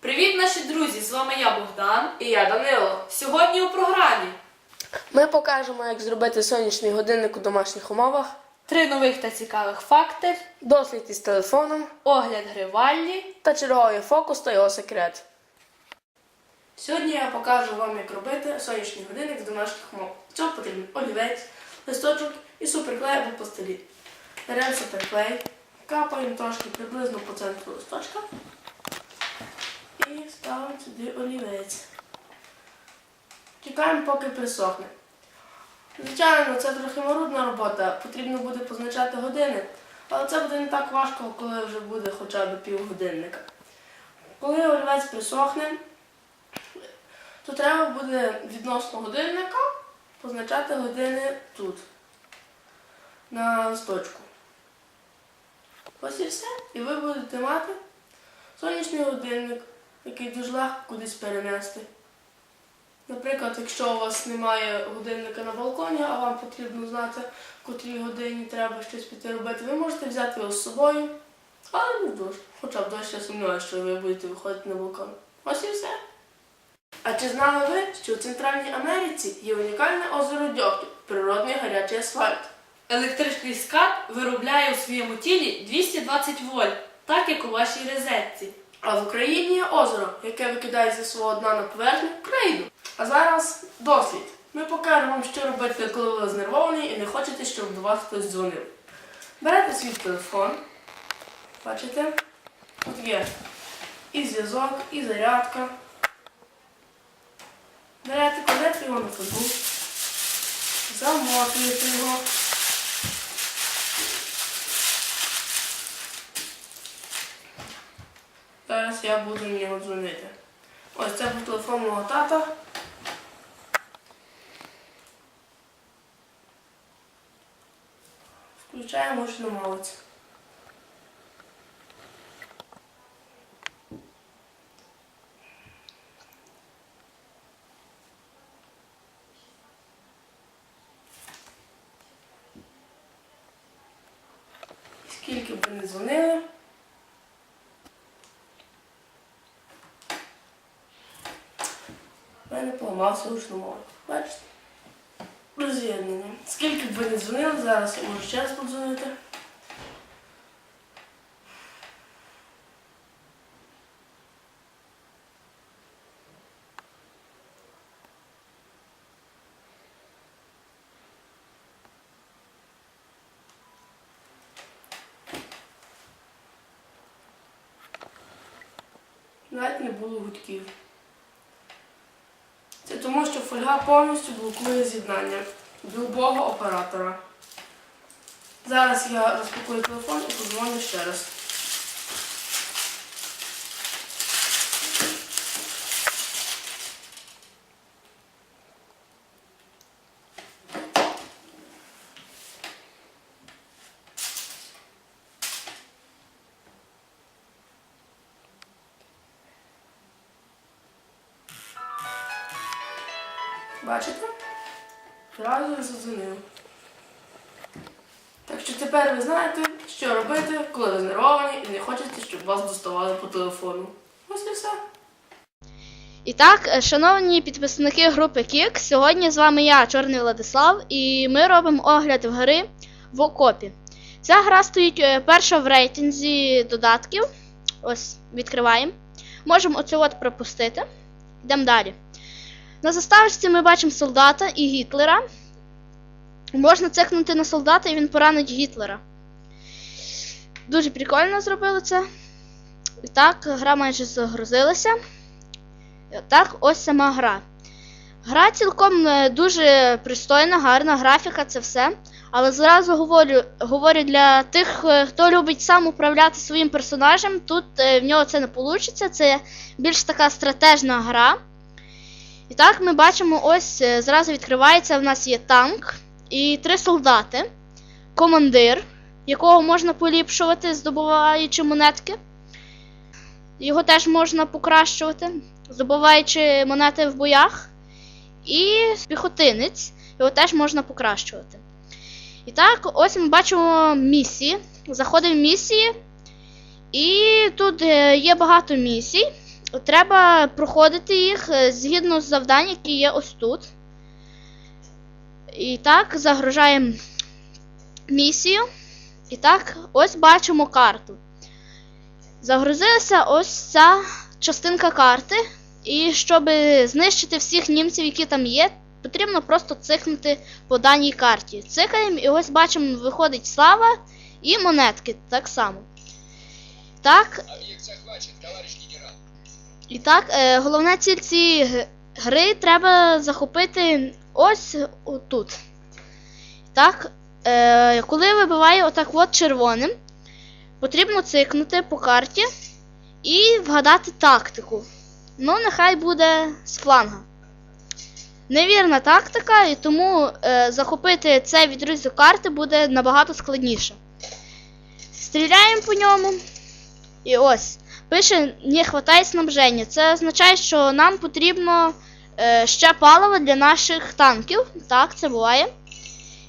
Привіт, наші друзі! З вами я Богдан і я Данило. Сьогодні у програмі Ми покажемо, як зробити сонячний годинник у домашніх умовах, три нових та цікавих факти, дослід із телефоном огляд гри Валлі. та черговий фокус та його секрет. Сьогодні я покажу вам, як робити сонячний годинник з домашніх умов. Цього потрібен олівець, листочок і суперклей або пластилін. Беремо суперклей, капаємо трошки приблизно по центру листочка і ставимо сюди олівець. Чекаємо, поки присохне. Звичайно, це трохи марудна робота, потрібно буде позначати години, але це буде не так важко, коли вже буде хоча б півгодинника. Коли олівець присохне, то треба буде відносно годинника позначати години тут, на листочку. Ось і все. І ви будете мати сонячний годинник, який дуже легко кудись перенести. Наприклад, якщо у вас немає годинника на балконі, а вам потрібно знати, в котрій годині треба щось піти робити, ви можете взяти його з собою, але не в дощ. Хоча в дощ я сумніваюся, що ви будете виходити на балкон. Ось і все. А чи знали ви, що у Центральній Америці є унікальне озеро Дьогтю, природний гарячий асфальт? Електричний скат виробляє у своєму тілі 220 вольт, так як у вашій розетці. А в Україні є озеро, яке викидає зі свого дна на поверхню країну. А зараз досвід. Ми покажемо вам, що робити, коли ви знервовані і не хочете, щоб до вас хтось дзвонив. Берете свій телефон, бачите, тут є і зв'язок, і зарядка. Берете, кладете його на футбол, замотуєте його. Зараз я буду в нього дзвонити. Ось це був телефон мого тата. Включаємо гучномовець. Скільки б не дзвонили, У мене поламався гучномовець. Бачите? Роз'єднання. Скільки б ви не дзвонили, зараз я можу ще раз подзвонити. Навіть не було гудків. Це тому, що фольга повністю блокує з'єднання любого оператора. Зараз я розпакую телефон і подзвоню ще раз. Бачите? Зразу задзвонив. Так що тепер ви знаєте, що робити, коли ви знервовані і не хочете, щоб вас доставали по телефону. Ось і все. І так, е, шановні підписники групи Кік, сьогодні з вами я, Чорний Владислав, і ми робимо огляд в гри в окопі. Ця гра стоїть е, перша в рейтинзі додатків. Ось, відкриваємо. Можемо оцю от пропустити. Йдемо далі. На заставочці ми бачимо солдата і Гітлера. Можна цикнути на солдата і він поранить Гітлера. Дуже прикольно зробили це. І так, гра майже загрузилася. Так, ось сама гра. Гра цілком е, дуже пристойна, гарна графіка, це все. Але зразу говорю, говорю для тих, е, хто любить сам управляти своїм персонажем, тут е, в нього це не вийде. Це більш така стратежна гра. І так, ми бачимо, ось е, зразу відкривається, в нас є танк і три солдати, командир, якого можна поліпшувати, здобуваючи монетки. Його теж можна покращувати, здобуваючи монети в боях. і піхотинець. Його теж можна покращувати. І так, ось ми бачимо місії. Заходимо в місії. І тут е, є багато місій. Треба проходити їх е, згідно з завдань, які є ось тут. І так, загружаємо місію. І так, ось бачимо карту. Загрузилася ось ця частинка карти. І щоб знищити всіх німців, які там є, потрібно просто цикнути по даній карті. Цикаємо, і ось бачимо, виходить слава і монетки так само. Так, і так, е, головна ціль цієї гри треба захопити ось тут. Так, е, коли вибиває отак от червоним, потрібно цикнути по карті і вгадати тактику. Ну, нехай буде з фланга. Невірна тактика, і тому е, захопити цей відрізок карти буде набагато складніше. Стріляємо по ньому. І ось. Пише, не вистачає снабження. Це означає, що нам потрібно е, ще паливо для наших танків. Так, це буває.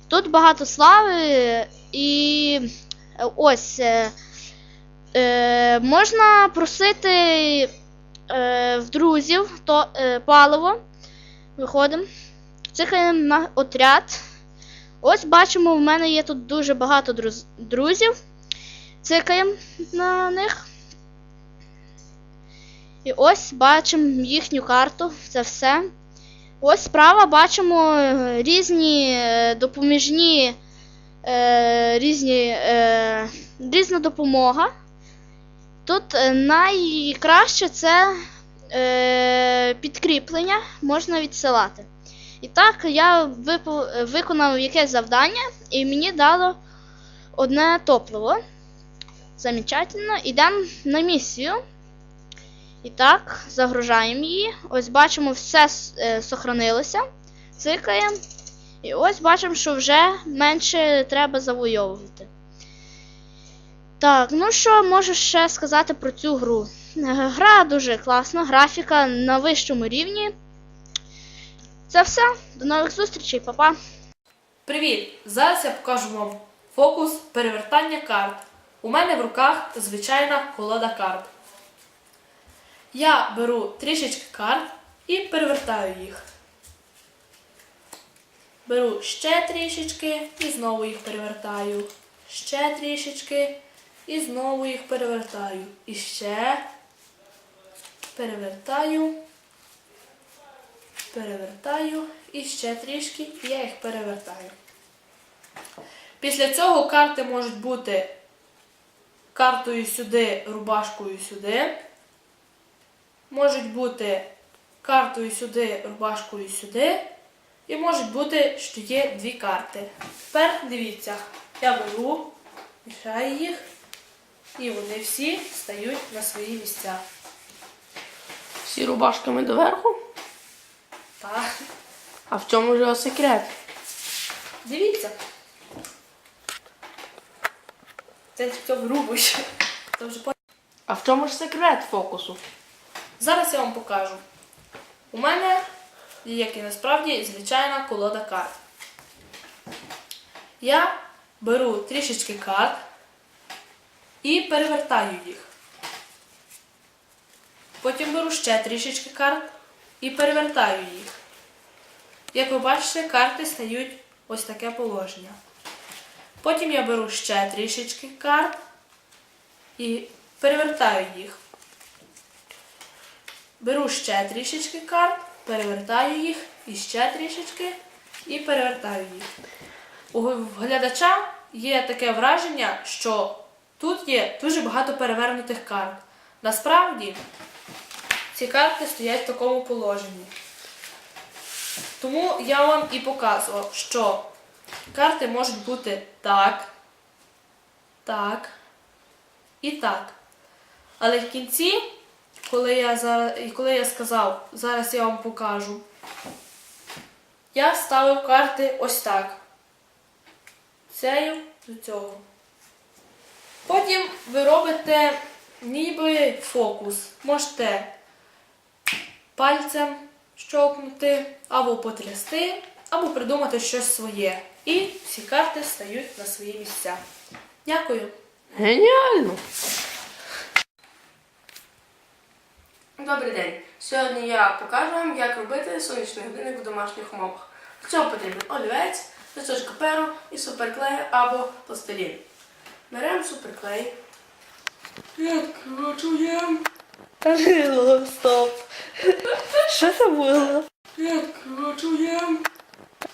Тут багато слави і е, ось. Е, е, можна просити е, в друзів то, е, паливо. Виходимо. Цикаємо на отряд. Ось бачимо, в мене є тут дуже багато друз- друзів. Цикаємо на них. І ось бачимо їхню карту, це все. Ось справа бачимо е, різні е, допоміжні, е, різні, різна допомога. Тут найкраще це підкріплення можна відсилати. І так, я виконав якесь завдання, і мені дало одне топливо. Замечательно. Ідемо на місію. І так, загружаємо її. Ось бачимо, все е, сохранилося. Цикаємо. І ось бачимо, що вже менше треба завойовувати. Так, ну що можу ще сказати про цю гру? Е, Гра дуже класна, графіка на вищому рівні. Це все. До нових зустрічей, па-па! Привіт! Зараз я покажу вам фокус перевертання карт. У мене в руках звичайна колода карт. Я беру трішечки карт і перевертаю їх. Беру ще трішечки і знову їх перевертаю. Ще трішечки і знову їх перевертаю. І ще перевертаю, перевертаю і ще трішки, і я їх перевертаю. Після цього карти можуть бути картою сюди, рубашкою сюди. Можуть бути картою сюди, рубашкою сюди. І можуть бути, що є дві карти. Тепер дивіться, я беру, мішаю їх, і вони всі стають на свої місця. Всі рубашками доверху. Так. А в чому ж його секрет? Дивіться. Це в цьому рубиш. А в чому ж секрет фокусу? Зараз я вам покажу. У мене, як і насправді, звичайна колода карт. Я беру трішечки карт і перевертаю їх. Потім беру ще трішечки карт і перевертаю їх. Як ви бачите, карти стають ось таке положення. Потім я беру ще трішечки карт і перевертаю їх. Беру ще трішечки карт, перевертаю їх, і ще трішечки, і перевертаю їх. У глядача є таке враження, що тут є дуже багато перевернутих карт. Насправді, ці карти стоять в такому положенні. Тому я вам і показував, що карти можуть бути так, так і так. Але в кінці коли я зараз, коли я сказав, зараз я вам покажу, я ставив карти ось так. Цею до цього. Потім ви робите ніби фокус. Можете пальцем щовкнути, або потрясти, або придумати щось своє. І всі карти стають на свої місця. Дякую. Геніально! Добрий день. Сьогодні я покажу вам, як робити сонячний годинник в домашніх умовах. Для цього потрібен олівець, листочка перу і суперклей або пластилін. Беремо суперклей. Відкручуємо. Стоп. Що це було? Відкручуємо.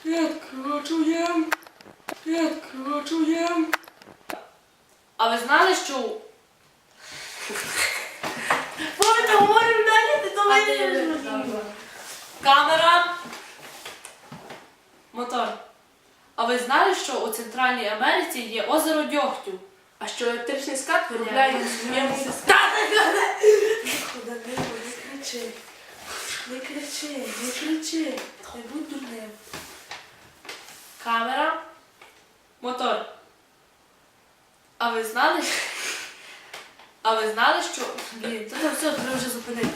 Відкручуємо. Відкручуємо. А ви знали, що говоримо далі, ти то А камера, мотор. А ви знали, що у Центральній Америці є озеро дьогтю? А що електричний скат виробляє Я- в своєму я- Куди не кричи. Не кричи, не кричи. Не будь дурним. Камера, мотор. А ви знали? А ви знали, що. Блін, то все треба вже зупинити.